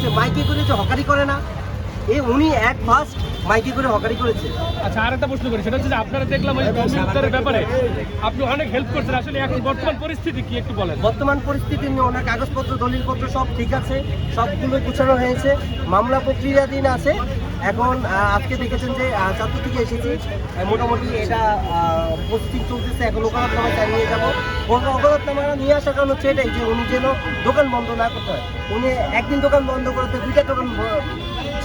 করেছে মাইকে করে যে হকারি করে না। এ উনি এক ফার্স্ট মাইকে করে হকারি করেছে। আচ্ছা আর একটা প্রশ্ন করি সেটা হচ্ছে যে আপনারা দেখলাম ওই কমিউনিটির ব্যাপারে আপনি অনেক হেল্প করছেন আসলে এখন বর্তমান পরিস্থিতি কি একটু বলেন? বর্তমান পরিস্থিতি নিয়ে অনেক কাগজপত্র দলিলপত্র সব ঠিক আছে সবগুলো গুছানো হয়েছে। মামলা প্রক্রিয়াধীন আছে এখন আজকে দেখেছেন যে চাঁদপুর থেকে এসেছি। মোটামুটি এটা প্রস্তুতি চলতেছে। এখন ওকালতনামা চালিয়ে যাব। ওকালতনামা নিয়ে আসার কারণ হচ্ছে এটাই যে, উনি যেন দোকান বন্ধ না করতে হয়। উনি একদিন দোকান বন্ধ করতে দুইটা দোকান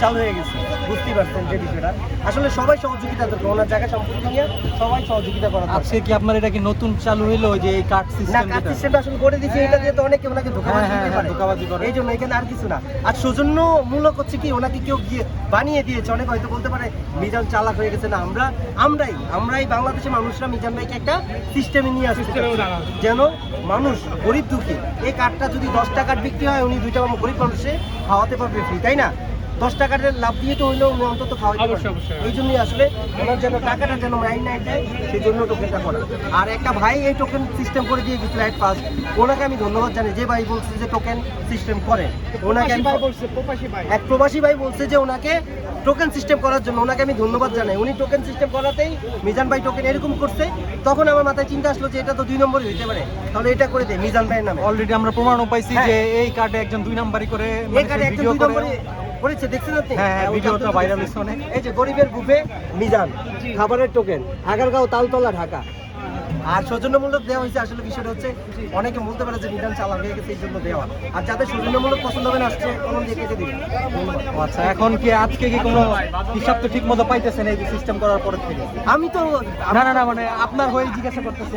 চালু হয়ে গেছে। বুঝতেই পারছেন যে বিষয়টা। আসলে সবাই সহযোগিতা দরকার ওনার জায়গা সম্পত্তি নিয়ে সবাই সহযোগিতা করা দরকার। আজকে কি আপনার এটা কি নতুন চালু হইল যে এই কার্ড না সিস্টেম কাজ সিস্টেমটা আসলে করে দিয়েছে এটা দিয়ে তো অনেকে ওনাকে ধোকাবাজি হ্যাঁ, হ্যাঁ, দিতে হ্যাঁ, পারে। ধোঁকাবাজি করে। এই জন্য এখানে আর কিছু না। আর সৌজন্যমূলক হচ্ছে কি ওনাকে কেউ গিয়ে বানিয়ে দিয়েছে। অনেক হয়তো বলতে পারে মিজান চালাক হয়ে গেছে। না আমরা আমরাই আমরাই বাংলাদেশের মানুষরা মিজান ভাইকে একটা সিস্টেমে নিয়ে আসছি সিস্টেমে যেন মানুষ গরিব দুঃখী এই কার্ডটা যদি দশ টাকার বিক্রি হয় উনি দুইটা গরিব মানুষে খাওয়াতে পারবে ফ্রি তাই না? দশ লাভ দিয়ে তো হইলেও উনি অন্তত। এই জন্যই আসলে ওনার যেন টাকাটা যেন মাইন নাই দেয় সেই জন্য টোকেনটা করা। আর একটা ভাই এই টোকেন সিস্টেম করে দিয়ে গেছিল অ্যাট ফার্স্ট ওনাকে আমি ধন্যবাদ জানাই যে ভাই বলছে যে টোকেন সিস্টেম করে ওনাকে এক প্রবাসী ভাই বলছে যে ওনাকে টোকেন সিস্টেম করার জন্য ওনাকে আমি ধন্যবাদ জানাই। উনি টোকেন সিস্টেম করাতেই মিজান ভাই টোকেন এরকম করছে তখন আমার মাথায় চিন্তা আসলো যে এটা তো দুই নম্বরই হইতে পারে। তাহলে এটা করে দেয় মিজান ভাইয়ের নামে। অলরেডি আমরা প্রমাণও পাইছি হ্যাঁ। যে এই কার্ডে একজন দুই নাম্বারই করে এই কার্ডে একটা ভিডিও দুই করে। নম্বরে করেছে দেখছেন আপনি? হ্যাঁ, হ্যাঁ, ভিডিওটা হয়েছে অনেক। এই যে গরিবের বুফে মিজান খাবারের টোকেন আগারগাঁও তালতলা ঢাকা। আর সৌজন্যমূলক দেওয়া হয়েছে আসলে বিষয়টা হচ্ছে অনেকে বলতে পারে যে চালা হয়ে গেছে এই জন্য দেওয়া। আর যাদের সৌজন্যমূলক পছন্দ হবে না আসছে কলম দিয়ে কেটে দিবে। আচ্ছা এখন কি আজকে কি কোনো হিসাব তো ঠিক মতো পাইতেছেন এই সিস্টেম করার পর থেকে? আমি তো না না না মানে আপনার হয়ে জিজ্ঞাসা করতেছি